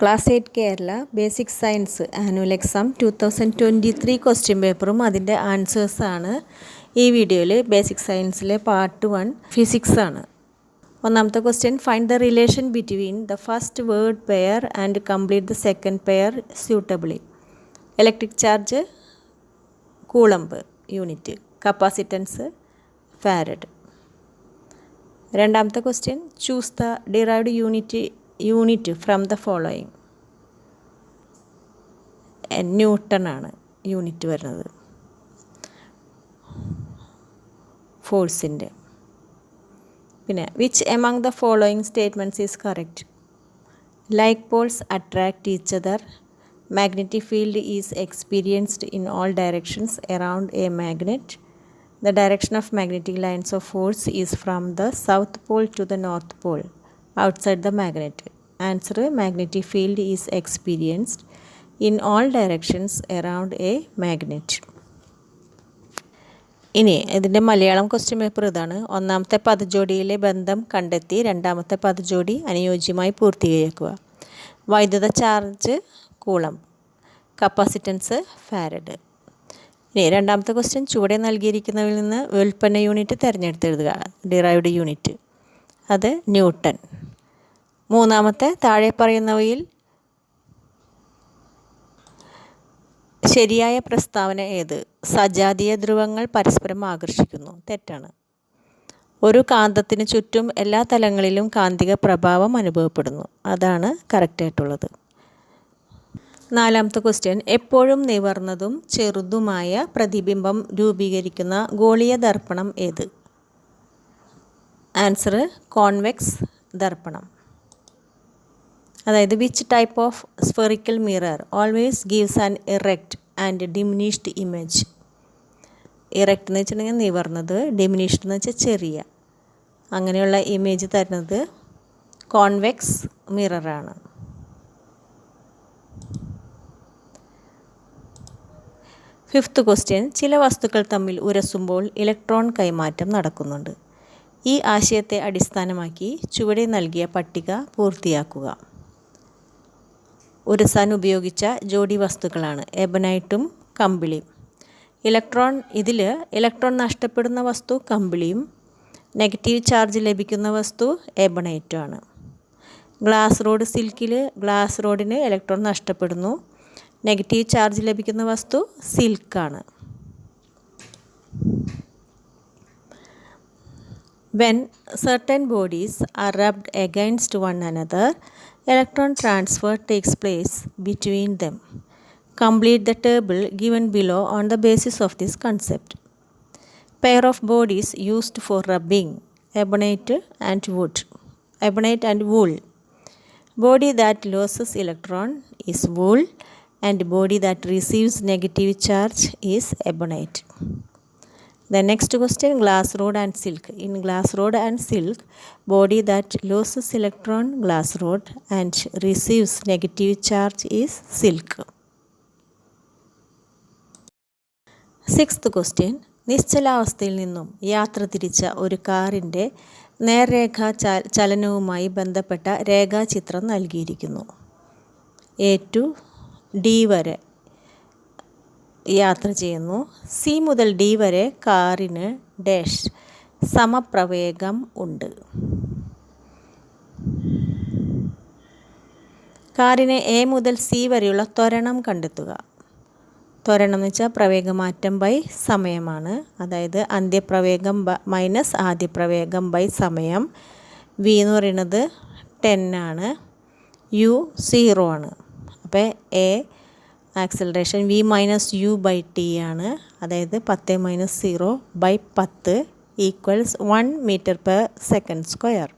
Class eight Kerala basic science annual exam two thousand twenty three question പേപ്പറും അതിൻ്റെ ആൻസേഴ്സാണ് ഈ വീഡിയോയിൽ ബേസിക് സയൻസിലെ പാർട്ട് വൺ ഫിസിക്സ് ആണ് ഒന്നാമത്തെ question find the relation between the first word pair and complete the second pair suitably electric charge coulomb unit capacitance farad രണ്ടാമത്തെ question choose the derived unit unit from the following ന്യൂട്ടണാണ് unit വരുന്നത് ഫോഴ്സിൻ്റെ പിന്നെ which among the following statements is correct like poles attract each other magnetic field is experienced in all directions around a magnet the direction of magnetic lines of force is from the south pole to the north pole outside the magnet? Answer Magnetic field is experienced in all directions around a magnet. ഇനി ഇതിൻ്റെ Malayalam question paper ഇതാണ് ഒന്നാമത്തെ പദജോഡിയിലെ ബന്ധം കണ്ടെത്തി രണ്ടാമത്തെ പദജോഡി അനുയോജ്യമായി പൂർത്തീകരിക്കുക വൈദ്യുത charge coulomb capacitance farad ഇനി രണ്ടാമത്തെ ക്വസ്റ്റ്യൻ ചുവടെ നൽകിയിരിക്കുന്നതിൽ നിന്ന് വ്യുൽപ്പന്ന യൂണിറ്റ് തിരഞ്ഞെടുത്തെഴുതുക ഡിറൈവ്ഡ് യൂണിറ്റ് അത് ന്യൂട്ടൺ മൂന്നാമത്തെ താഴെ പറയുന്നവയിൽ ശരിയായ പ്രസ്താവന ഏത് സജാതീയ ധ്രുവങ്ങൾ പരസ്പരം ആകർഷിക്കുന്നു തെറ്റാണ് ഒരു കാന്തത്തിന് ചുറ്റും എല്ലാ തലങ്ങളിലും കാന്തിക പ്രഭാവം അനുഭവപ്പെടുന്നു അതാണ് കറക്റ്റായിട്ടുള്ളത് നാലാമത്തെ ക്വസ്റ്റ്യൻ എപ്പോഴും നിവർന്നതും ചെറുതുമായ പ്രതിബിംബം രൂപീകരിക്കുന്ന ഗോളീയ ദർപ്പണം ഏത് ആൻസർ കോൺവെക്സ് ദർപ്പണം അതായത് which type of spherical mirror always gives an erect and diminished image erect എന്ന് വെച്ചിട്ടുണ്ടെങ്കിൽ നിവർന്നത് ഡിമിനിഷ്ഡ് എന്ന് വെച്ചാൽ ചെറിയ അങ്ങനെയുള്ള ഇമേജ് തരുന്നത് കോൺവെക്സ് മിററാണ് ഫിഫ്ത്ത് ക്വസ്റ്റ്യൻ ചില വസ്തുക്കൾ തമ്മിൽ ഉരസുമ്പോൾ ഇലക്ട്രോൺ കൈമാറ്റം നടക്കുന്നുണ്ട് ഈ ആശയത്തെ അടിസ്ഥാനമാക്കി ചുവടെ നൽകിയ പട്ടിക പൂർത്തിയാക്കുക ഉരുസാൻ ഉപയോഗിച്ച ജോഡി വസ്തുക്കളാണ് എബനൈറ്റും കമ്പിളിയും ഇലക്ട്രോൺ ഇതിൽ ഇലക്ട്രോൺ നഷ്ടപ്പെടുന്ന വസ്തു കമ്പിളിയും നെഗറ്റീവ് ചാർജ് ലഭിക്കുന്ന വസ്തു എബണൈറ്റും ആണ് ഗ്ലാസ് റോഡ് സിൽക്കിൽ ഗ്ലാസ് റോഡിന് ഇലക്ട്രോൺ നഷ്ടപ്പെടുന്നു നെഗറ്റീവ് ചാർജ് ലഭിക്കുന്ന വസ്തു സിൽക്കാണ് when certain bodies are rubbed against one another electron transfer takes place between them. Complete the table given below on the basis of this concept. Pair of bodies used for rubbing ebonite and wood. Ebonite and wool. Body that loses electron is wool and body that receives negative charge is ebonite. The next question glass rod and silk. In glass rod and silk, body that loses electron glass rod and receives negative charge is silk. Sixth question നിശ്ചലാവസ്ഥയിൽ നിന്നും യാത്ര തിരിച്ച ഒരു കാറിൻ്റെ നേർരേഖ ചലനവുമായി ബന്ധപ്പെട്ട രേഖാചിത്രം നൽകിയിരിക്കുന്നു A to D വരെ യാത്ര ചെയ്യുന്നു സി മുതൽ ഡി വരെ കാറിന് ഡാഷ് സമപ്രവേഗം ഉണ്ട് കാറിന് എ മുതൽ സി വരെയുള്ള ത്വരണം കണ്ടെത്തുക ത്വരണം എന്ന് വെച്ചാൽ പ്രവേഗമാറ്റം ബൈ സമയമാണ് അതായത് അന്ത്യപ്രവേഗം മൈനസ് ആദ്യപ്രവേഗം ബൈ സമയം വി എന്ന് പറയുന്നത് ടെന്നാണ് ആണ് യു സീറോ ആണ് അപ്പോൾ A acceleration v minus u by t ആണ് അതായത് പത്ത് മൈനസ് സീറോ ബൈ പത്ത് equals one metre per second square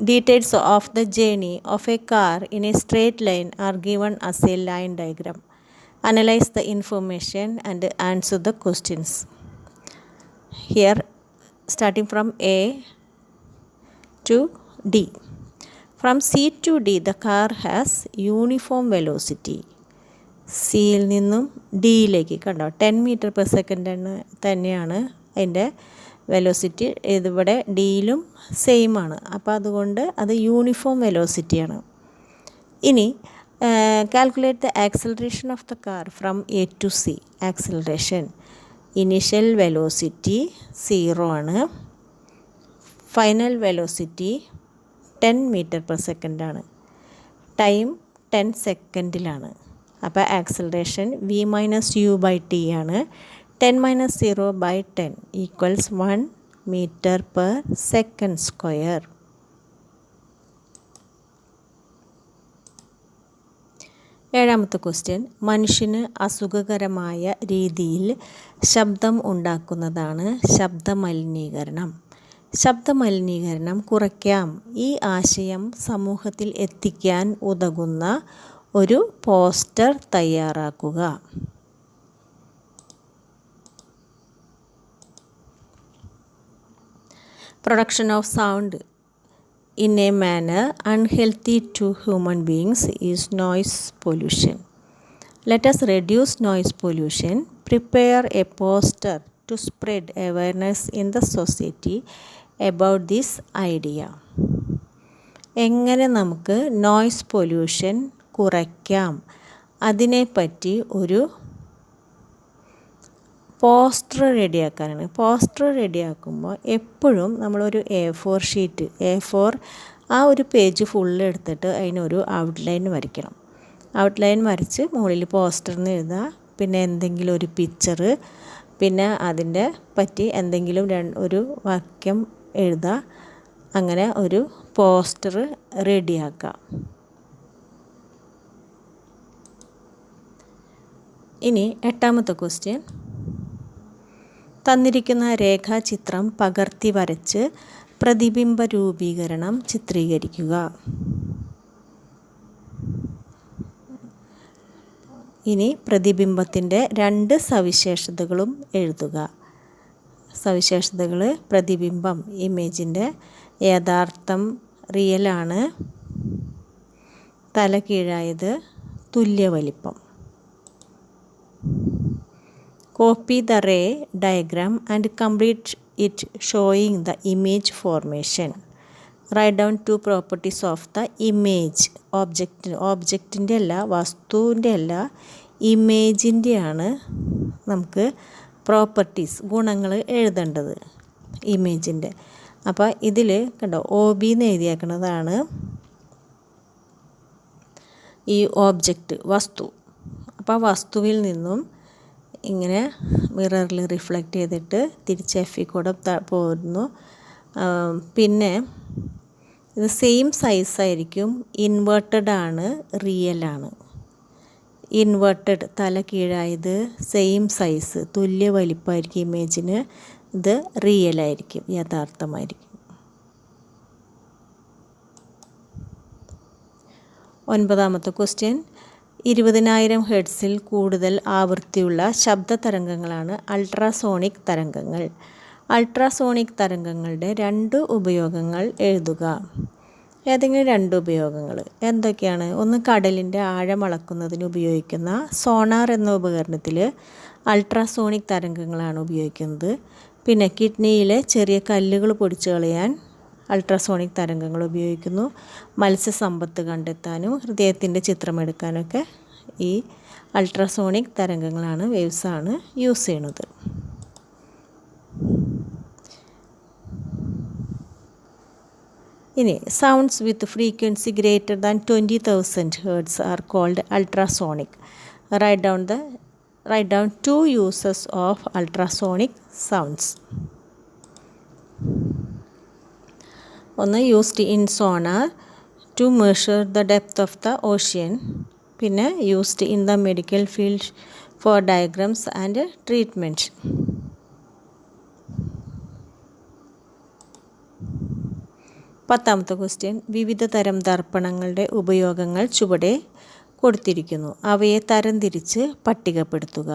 details of the journey of a car in a straight line are given as a line diagram analyse the information and answer the questions here starting from A to D From C to D the car has uniform velocity സിയിൽ നിന്നും ഡിയിലേക്ക് കണ്ടോ ten metre per second തന്നെയാണ് അതിൻ്റെ velocity ഇതിവിടെ ഡിയിലും same ആണ് അപ്പോൾ അതുകൊണ്ട് അത് യൂണിഫോം വെലോസിറ്റിയാണ് ഇനി calculate the acceleration of the car from A to C acceleration initial velocity zero ആണ് final velocity ten metre per സെക്കൻഡാണ് time ten സെക്കൻഡിലാണ് അപ്പോൾ acceleration v minus u by t ആണ് ten minus zero by ten equals one metre per second square ഏഴാമത്തെ question മനുഷ്യന് അസുഖകരമായ രീതിയിൽ ശബ്ദം ഉണ്ടാക്കുന്നതാണ് ശബ്ദമലിനീകരണം ശബ്ദമലിനീകരണം കുറയ്ക്കാം ഈ ആശയം സമൂഹത്തിൽ എത്തിക്കാൻ ഉതകുന്ന ഒരു പോസ്റ്റർ തയ്യാറാക്കുക production of sound in a manner unhealthy to human beings is noise pollution let us reduce noise pollution prepare a poster to spread awareness in the society about this idea എങ്ങനെ നമുക്ക് noise pollution കുറയ്ക്കാം അതിനെപ്പറ്റി ഒരു poster റെഡിയാക്കാനാണ് poster റെഡിയാക്കുമ്പോൾ എപ്പോഴും നമ്മളൊരു A four sheet A four ആ ഒരു പേജ് ഫുള്ള് എടുത്തിട്ട് അതിനൊരു ഔട്ട്ലൈൻ വരയ്ക്കണം ഔട്ട്ലൈൻ വരച്ച് മുകളിൽ പോസ്റ്ററിന് എഴുതുക പിന്നെ എന്തെങ്കിലും ഒരു പിക്ചർ പിന്നെ അതിൻ്റെ പറ്റി എന്തെങ്കിലും ഒരു വാക്യം എഴുതുക അങ്ങനെ ഒരു പോസ്റ്റർ റെഡിയാക്കുക ഇനി എട്ടാമത്തെ ക്വസ്റ്റ്യൻ തന്നിരിക്കുന്ന രേഖാചിത്രം പകർത്തി വരച്ച് പ്രതിബിംബ രൂപീകരണം ചിത്രീകരിക്കുക ഇനി പ്രതിബിംബത്തിൻ്റെ രണ്ട് സവിശേഷതകളും എഴുതുക സവിശേഷതകൾ പ്രതിബിംബം ഇമേജിൻ്റെ യഥാർത്ഥം റിയലാണ് തല കീഴായത് തുല്യ വലിപ്പം copy the ray diagram and complete it showing the image formation write down two properties of the image object ഓബ്ജക്റ്റിൻ്റെ അല്ല വസ്തുവിൻ്റെ അല്ല ഇമേജിൻ്റെയാണ് നമുക്ക് പ്രോപ്പർട്ടീസ് ഗുണങ്ങൾ എഴുതേണ്ടത് ഇമേജിൻ്റെ അപ്പോൾ ഇതിൽ കണ്ടോ ഒ ബി എന്ന് എഴുതിയേക്കുന്നതാണ് ഈ ഓബ്ജക്റ്റ് വസ്തു അപ്പോൾ വസ്തുവിൽ നിന്നും ഇങ്ങനെ മിററിൽ റിഫ്ലക്റ്റ് ചെയ്തിട്ട് തിരിച്ച് ഇ കൂടെ പോരുന്നു പിന്നെ ഇത് സെയിം സൈസായിരിക്കും ഇൻവേർട്ടഡ് ആണ് റിയൽ ആണ് ഇൻവേർട്ടഡ് തല കീഴായത് സെയിം സൈസ് തുല്യ വലിപ്പമായിരിക്കും ഇമേജിന് ഇത് റിയൽ ആയിരിക്കും യഥാർത്ഥമായിരിക്കും ഒൻപതാമത്തെ ക്വസ്റ്റ്യൻ ഇരുപതിനായിരം ഹെഡ്സിൽ കൂടുതൽ ആവൃത്തിയുള്ള ശബ്ദ തരംഗങ്ങളാണ് അൾട്രാസോണിക് തരംഗങ്ങൾ അൾട്രാസോണിക് തരംഗങ്ങളുടെ രണ്ട് ഉപയോഗങ്ങൾ എഴുതുക ഏതെങ്കിലും രണ്ട് ഉപയോഗങ്ങൾ എന്തൊക്കെയാണ് ഒന്ന് കടലിൻ്റെ ആഴം അളക്കുന്നതിന് ഉപയോഗിക്കുന്ന സോണാർ എന്ന ഉപകരണത്തിൽ അൾട്രാസോണിക് തരംഗങ്ങളാണ് ഉപയോഗിക്കുന്നത് പിന്നെ കിഡ്നിയിലെ ചെറിയ കല്ലുകൾ പൊടിച്ചു കളയാൻ അൾട്രാസോണിക് തരംഗങ്ങൾ ഉപയോഗിക്കുന്നു മത്സ്യസമ്പത്ത് കണ്ടെത്താനും ഹൃദയത്തിൻ്റെ ചിത്രമെടുക്കാനൊക്കെ ഈ അൾട്രാസോണിക് തരംഗങ്ങളാണ് വേവ്സാണ് യൂസ് ചെയ്യണത് ഇനി sounds with frequency greater than twenty thousand hertz are called ultrasonic write down the write down two uses of ultrasonic sounds ഒന്ന് used in sonar to measure the depth of the ocean പിന്നെ used in the medical field for diagrams and treatment പത്താമത്തെ question വിവിധ തരം ദർപ്പണങ്ങളുടെ ഉപയോഗങ്ങൾ ചുവടെ കൊടുത്തിരിക്കുന്നു അവയെ തരംതിരിച്ച് പട്ടികപ്പെടുത്തുക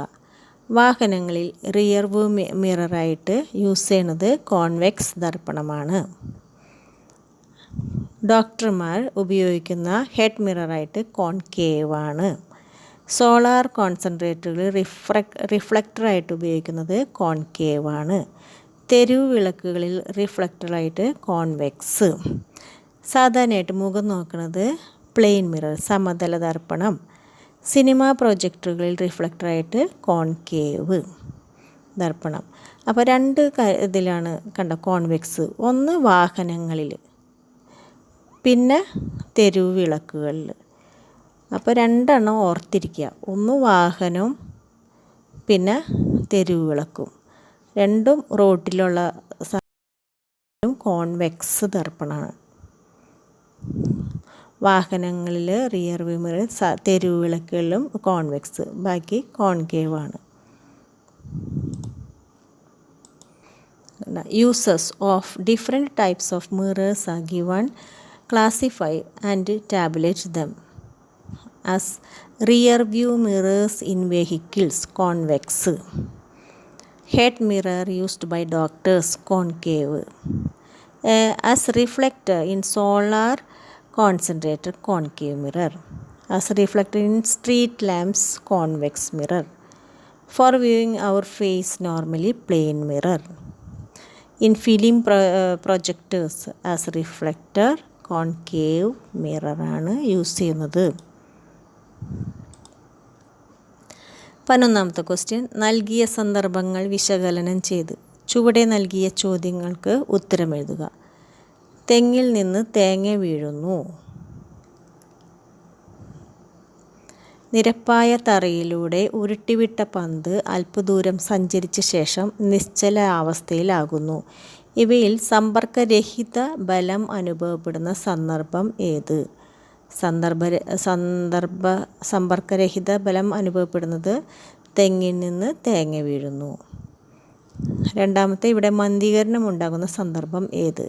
വാഹനങ്ങളിൽ റിയർ വ്യൂ മിററായിട്ട് യൂസ് ചെയ്യുന്നത് കോൺവെക്സ് ദർപ്പണമാണ് ഡോക്ടർമാർ ഉപയോഗിക്കുന്ന ഹെഡ് മിററായിട്ട് കോൺകേവ് ആണ് സോളാർ കോൺസെൻട്രേറ്ററുകൾ റിഫ്ലക്ടറായിട്ട് ഉപയോഗിക്കുന്നത് കോൺകേവ് ആണ് തെരുവ് വിളക്കുകളിൽ റിഫ്ലക്ടറായിട്ട് കോൺവെക്സ് സാധാരണയായിട്ട് മുഖം നോക്കുന്നത് പ്ലെയിൻ മിറർ സമതല ദർപ്പണം സിനിമാ പ്രൊജക്ടറുകളിൽ റിഫ്ലക്ടറായിട്ട് കോൺകേവ് ദർപ്പണം അപ്പോൾ രണ്ട് ഇതിലാണ് കണ്ട കോൺവെക്സ് ഒന്ന് വാഹനങ്ങളിൽ പിന്നെ തെരുവ് വിളക്കുകളിൽ അപ്പോൾ രണ്ടെണ്ണം ഓർത്തിരിക്കുക ഒന്ന് വാഹനവും പിന്നെ തെരുവ് വിളക്കും രണ്ടും റോട്ടിലുള്ള കോൺവെക്സ് ദർപ്പണമാണ് വാഹനങ്ങളിൽ റിയർ വിമറിൽ തെരുവ് വിളക്കുകളിലും കോൺവെക്സ് ബാക്കി കോൺകേവ് ആണ് uses of different types of mirrors ആ given classify and tabulate them as rear view mirrors in vehicles convex head mirror used by doctors concave as reflector in solar concentrator concave mirror as reflector in street lamps convex mirror for viewing our face normally plain mirror in film pro projectors as reflector concave mirror മിററാണ് use ചെയ്യുന്നത് പതിനൊന്നാമത്തെ question നൽകിയ സന്ദർഭങ്ങൾ വിശകലനം ചെയ്ത് ചുവടെ നൽകിയ ചോദ്യങ്ങൾക്ക് ഉത്തരമെഴുതുക തെങ്ങിൽ നിന്ന് തേങ്ങ വീഴുന്നു നിരപ്പായ തറയിലൂടെ ഉരുട്ടിവിട്ട പന്ത് അല്പദൂരം സഞ്ചരിച്ച ശേഷം നിശ്ചല അവസ്ഥയിലാകുന്നു ഇവയിൽ സമ്പർക്കരഹിത ബലം അനുഭവപ്പെടുന്ന സന്ദർഭം ഏത് സന്ദർഭ സന്ദർഭ സമ്പർക്കരഹിത ബലം അനുഭവപ്പെടുന്നത് തെങ്ങിൽ നിന്ന് തേങ്ങ വീഴുന്നു രണ്ടാമത്തെ ഇവിടെ മന്ദീകരണം ഉണ്ടാകുന്ന സന്ദർഭം ഏത്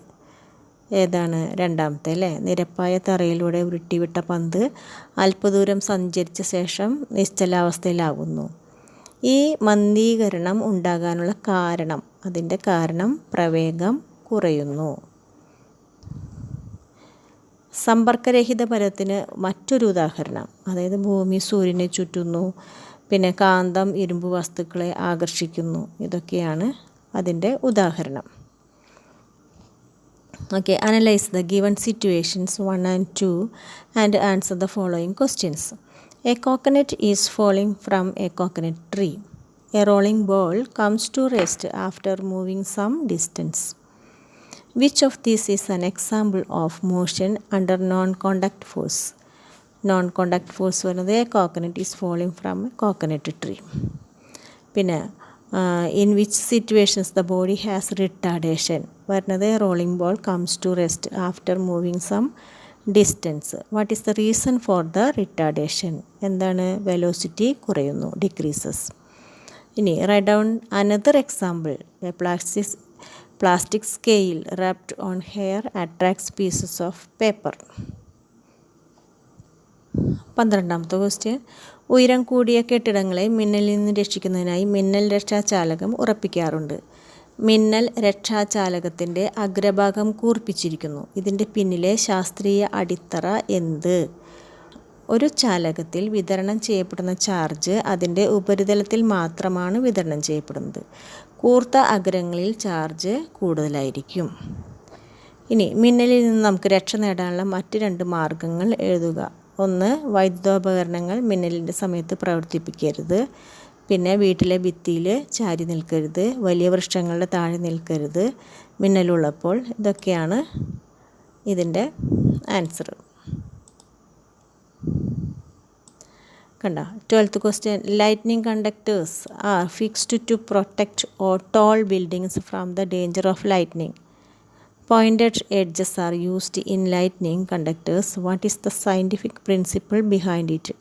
ഏതാണ് രണ്ടാമത്തെ അല്ലേ നിരപ്പായ തറയിലൂടെ ഉരുട്ടിവിട്ട പന്ത് അല്പദൂരം സഞ്ചരിച്ച ശേഷം നിശ്ചലാവസ്ഥയിലാകുന്നു ഈ മന്ദീകരണം ഉണ്ടാകാനുള്ള കാരണം അതിൻ്റെ കാരണം പ്രവേഗം കുറയുന്നു സമ്പർക്കരഹിത പരത്തിന് മറ്റൊരു ഉദാഹരണം അതായത് ഭൂമി സൂര്യനെ ചുറ്റുന്നു പിന്നെ കാന്തം ഇരുമ്പ് വസ്തുക്കളെ ആകർഷിക്കുന്നു ഇതൊക്കെയാണ് അതിൻ്റെ ഉദാഹരണം okay analyse the given situations one and two and answer the following questions a coconut is falling from a coconut tree a rolling ball comes to rest after moving some distance which of these is an example of motion under non contact force non contact force വരുന്നത് coconut is falling from coconut tree പിന്നെ in which situations the body has retardation വരുന്നത് rolling ball comes to rest after moving some distance what is the reason for the retardation എന്താണ് velocity കുറയുന്നു decreases ഇനി write down another example a plastic plastic scale wrapped on hair attracts pieces of paper പന്ത്രണ്ടാമത്തെ question ഉയരം കൂടിയ കെട്ടിടങ്ങളെ മിന്നലിൽ നിന്ന് രക്ഷിക്കുന്നതിനായി മിന്നൽ രക്ഷാചാലകം ഉറപ്പിക്കാറുണ്ട് മിന്നൽ രക്ഷാചാലകത്തിൻ്റെ അഗ്രഭാഗം കൂർപ്പിച്ചിരിക്കുന്നു ഇതിൻ്റെ പിന്നിലെ ശാസ്ത്രീയ അടിത്തറ എന്ത് ഒരു ചാലകത്തിൽ വിതരണം ചെയ്യപ്പെടുന്ന ചാർജ് അതിൻ്റെ ഉപരിതലത്തിൽ മാത്രമാണ് വിതരണം ചെയ്യപ്പെടുന്നത് കൂർത്ത അഗ്രങ്ങളിൽ ചാർജ് കൂടുതലായിരിക്കും ഇനി മിന്നലിൽ നിന്ന് നമുക്ക് രക്ഷ നേടാനുള്ള മറ്റ് രണ്ട് മാർഗങ്ങൾ എഴുതുക ഒന്ന് വൈദ്യുതോപകരണങ്ങൾ മിന്നലിൻ്റെ സമയത്ത് പ്രവർത്തിപ്പിക്കരുത് പിന്നെ വീട്ടിലെ ഭിത്തിയിൽ ചാരി നിൽക്കരുത് വലിയ വൃക്ഷങ്ങളുടെ താഴെ നിൽക്കരുത് മിന്നലുള്ളപ്പോൾ ഇതൊക്കെയാണ് ഇതിൻ്റെ ആൻസറ് കണ്ട twelfth question lightning conductors are fixed to protect our tall buildings from the danger of lightning Pointed edges are used in lightning conductors. What is the scientific principle behind it?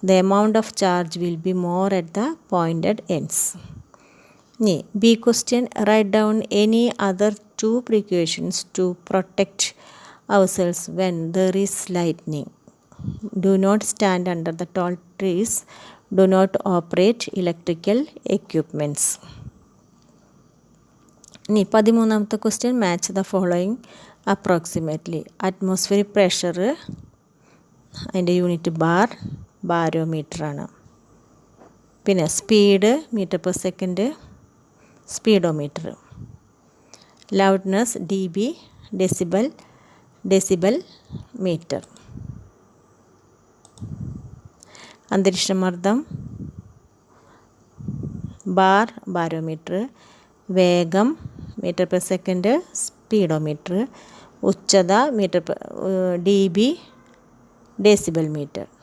The amount of charge will be more at the pointed ends. B question Write down any other two precautions to protect ourselves when there is lightning. Do not stand under the tall trees do not operate electrical equipments ഇനി പതിമൂന്നാമത്തെ question match the following approximately atmospheric pressure അതിൻ്റെ unit bar ബാരോമീറ്ററാണ് പിന്നെ speed metre per second speedometer loudness D B decibel decibel metre അന്തരീക്ഷമർദ്ദം bar barometer വേഗം metre per second speedometer ഉച്ചത metre D B decibel metre